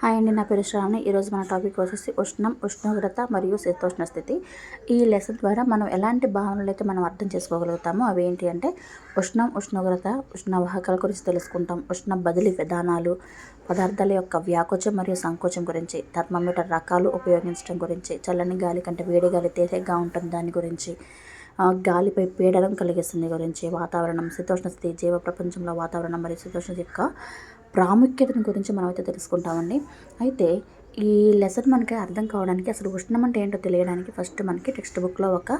Hi అండి నా పేరు శ్రావణి. ఈరోజు మన టాపిక్ వచ్చేసి ఉష్ణం ఉష్ణోగ్రత మరియు శీతోష్ణ స్థితి. ఈ లెసన్ ద్వారా మనం ఎలాంటి భావనలు అయితే మనం అర్థం చేసుకోగలుగుతామో అవి ఏంటి అంటే ఉష్ణం ఉష్ణోగ్రత ఉష్ణ వాహకాల గురించి తెలుసుకుంటాం. ఉష్ణ బదిలీ విధానాలు పదార్థాల యొక్క వ్యాకోచం మరియు సంకోచం గురించి థర్మామీటర్ రకాలు ఉపయోగించడం గురించి చల్లని గాలి కంటే వేడి గాలి తేలిగ్గా ఉంటుంది దాని గురించి గాలిపై పీడనం కలిగిస్తుంది గురించి వాతావరణం శీతోష్ణ స్థితి జీవ ప్రపంచంలో వాతావరణం మరియు శీతోష్ణ యొక్క ప్రాముఖ్యతను గురించి మనం అయితే తెలుసుకుంటామండి. అయితే ఈ లెసన్ మనకి అర్థం కావడానికి అసలు ఉష్ణం అంటే ఏంటో తెలియడానికి ఫస్ట్ మనకి టెక్స్ట్ బుక్లో ఒక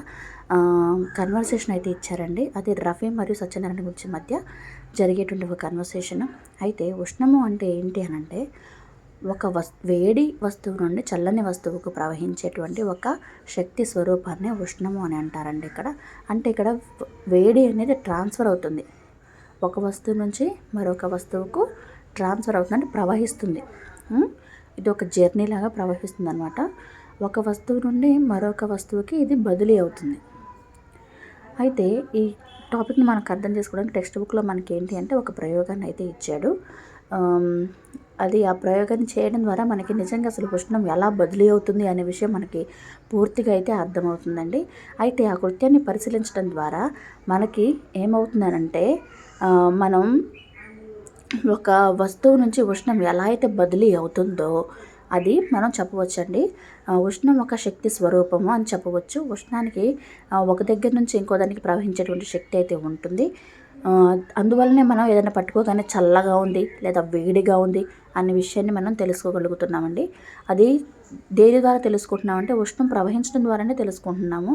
కన్వర్సేషన్ అయితే ఇచ్చారండి. అది రఫీ మరియు సత్యనారాయణ గురించి మధ్య జరిగేటువంటి ఒక కన్వర్సేషన్ అయితే ఉష్ణము అంటే ఏంటి అని అంటే ఒక వస్ వేడి వస్తువు నుండి చల్లని వస్తువుకు ప్రవహించేటువంటి ఒక శక్తి స్వరూపాన్ని ఉష్ణము అని అంటారండి ఇక్కడ. అంటే ఇక్కడ వేడి అనేది ట్రాన్స్ఫర్ అవుతుంది. ఒక వస్తువు నుంచి మరొక వస్తువుకు ట్రాన్స్ఫర్ అవుతుంది అంటే ప్రవహిస్తుంది ఇది ఒక జర్నీ లాగా ప్రవహిస్తుంది అనమాట ఒక వస్తువు నుండి మరొక వస్తువుకి ఇది బదిలీ అవుతుంది. అయితే ఈ టాపిక్ని మనకు అర్థం చేసుకోవడానికి టెక్స్ట్ బుక్లో మనకి ఏంటి అంటే ఒక ప్రయోగాన్ని అయితే ఇచ్చాడు. అది ఆ ప్రయోగాన్ని చేయడం ద్వారా మనకి నిజంగా అసలు ఉష్ణం ఎలా బదిలీ అవుతుంది అనే విషయం మనకి పూర్తిగా అయితే అర్థమవుతుందండి. అయితే ఆ కృత్యాన్ని పరిశీలించడం ద్వారా మనకి ఏమవుతుందనంటే మనం ఒక వస్తువు నుంచి ఉష్ణం ఎలా అయితే బదిలీ అవుతుందో అది మనం చెప్పవచ్చండి. ఉష్ణం ఒక శక్తి స్వరూపము అని చెప్పవచ్చు. ఉష్ణానికి ఒక దగ్గర నుంచి ఇంకో దానికి ప్రవహించేటువంటి శక్తి అయితే ఉంటుంది. అందువల్లనే మనం ఏదైనా పట్టుకోగానే చల్లగా ఉంది లేదా వేడిగా ఉంది అనే విషయాన్ని మనం తెలుసుకోగలుగుతున్నామండి. అది దేని ద్వారా తెలుసుకుంటున్నామంటే ఉష్ణం ప్రవహించడం ద్వారానే తెలుసుకుంటున్నాము.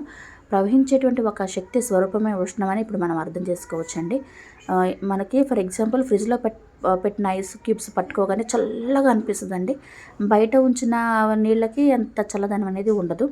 ప్రవహించేటువంటి ఒక శక్తి స్వరూపమే ఉష్ణం అని ఇప్పుడు మనం అర్థం చేసుకోవచ్చండి. మనకి ఫర్ ఎగ్జాంపుల్ ఫ్రిడ్జ్లో పెట్ పెట్టిన ఐస్ క్యూబ్స్ పట్టుకోగానే చల్లగా అనిపిస్తుందండి. బయట ఉంచిన నీళ్ళకి అంత చల్లదనం అనేది ఉండదు.